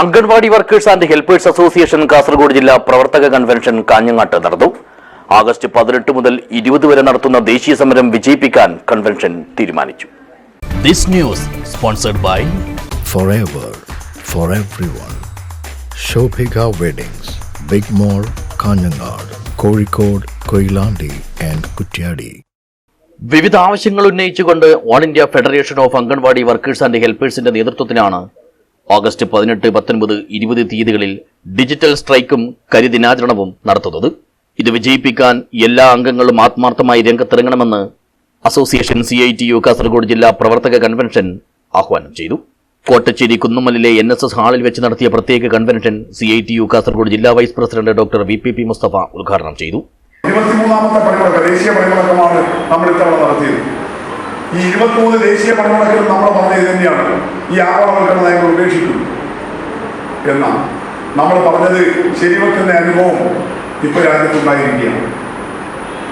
Anganwadi workers and helpers association Kasaragod ജില്ലാ പ്രവർത്തക convention കാഞ്ഞങ്ങാട്ട് നടന്നു. ആഗസ്റ്റ് പതിനെട്ട് മുതൽ ഇരുപത് വരെ നടത്തുന്ന ദേശീയ സമരം വിജയിപ്പിക്കാൻ കൺവെൻഷൻ തീരുമാനിച്ചു. This news sponsored by forever for everyone. Shobhika Weddings, big mall Kanhangad Kozhikode Koilandi and Kuttiady വിവിധ ആവശ്യങ്ങൾ ഉന്നയിച്ചുകൊണ്ട് all India federation of anganwadi workers and ഹെൽപ്പേഴ്സിന്റെ നേതൃത്വത്തിലാണ് ഓഗസ്റ്റ് പതിനെട്ട് പത്തൊൻപത് ഇരുപത് തീയതികളിൽ ഡിജിറ്റൽ സ്ട്രൈക്കും കരിദിനാചരണവും നടത്തുന്നത്. ഇത് വിജയിപ്പിക്കാൻ എല്ലാ അംഗങ്ങളും ആത്മാർത്ഥമായി രംഗത്തിറങ്ങണമെന്ന് association C I T U Kasaragod ജില്ലാ പ്രവർത്തക കൺവെൻഷൻ ആഹ്വാനം ചെയ്തു. കോട്ടച്ചേരി കുന്നുമലിലെ എൻ എസ് എസ് ഹാളിൽ വെച്ച് നടത്തിയ പ്രത്യേക convention C I T U Kasaragod ജില്ലാ vice president doctor V P P Mustafa ഉദ്ഘാടനം ചെയ്തു. ഇരുപത്തിമൂന്നാമത്തെ പരിപാടി ദേശീയ നമ്മൾ ഇത്തവണ നടത്തിയത്. ഈ ഇരുപത്തിമൂന്ന് ദേശീയ പണിമുടക്കിൽ നമ്മൾ പറഞ്ഞത് തന്നെയാണ്. ഈ ആഗോളവൽക്കരണ നയങ്ങൾ ഉപേക്ഷിക്കും. എന്നാൽ നമ്മൾ പറഞ്ഞത് ശരിവെക്കുന്ന അനുഭവം ഇപ്പൊ രാജ്യത്തുണ്ടായിരിക്കുകയാണ്.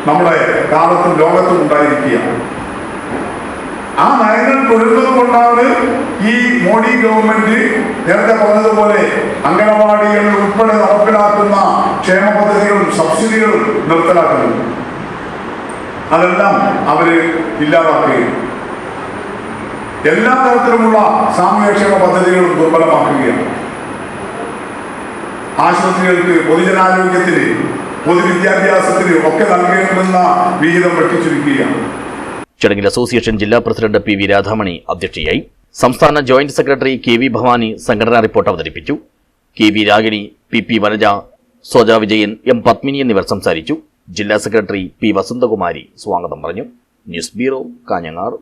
നമ്മുടെ കാലത്തും ലോകത്തും ഉണ്ടായിരിക്കുകയാണ്. ആ നയങ്ങൾ തുടരുന്നത് കൊണ്ടാണ് ഈ മോഡി ഗവൺമെന്റ് നേരത്തെ പറഞ്ഞതുപോലെ അംഗനവാടികളിൽ ഉൾപ്പെടെ നടപ്പിലാക്കുന്ന ക്ഷേമ പദ്ധതികളും സബ്സിഡികളും നിർത്തലാക്കുന്നത്. അതെല്ലാം അവർ ഇല്ലാതാക്കുകയും എല്ലാ തരത്തിലുമുള്ള സാമൂഹ്യക്ഷേമ പദ്ധതികളും ദുർബലമാക്കുകയാണ്. ആശുപത്രികൾക്ക് പൊതുജനാരോഗ്യത്തിന് പൊതുവിദ്യാഭ്യാസത്തിന് ഒക്കെ നൽകേണ്ടുന്ന വിഹിതം വെട്ടിച്ചുരുക്കുകയാണ്. ചടങ്ങിൽ അസോസിയേഷൻ ജില്ലാ പ്രസിഡന്റ് പി വി രാധാമണി അധ്യക്ഷയായി സംസ്ഥാന joint secretary K V Bhavani സംഘടനാ റിപ്പോർട്ട് അവതരിപ്പിച്ചു. K V Ragini P P Vanaja Soja Vijayan M Padmini എന്നിവർ സംസാരിച്ചു. ജില്ലാ സെക്രട്ടറി പി വസന്തകുമാരി സ്വാഗതം പറഞ്ഞു. News bureau Kanhangad.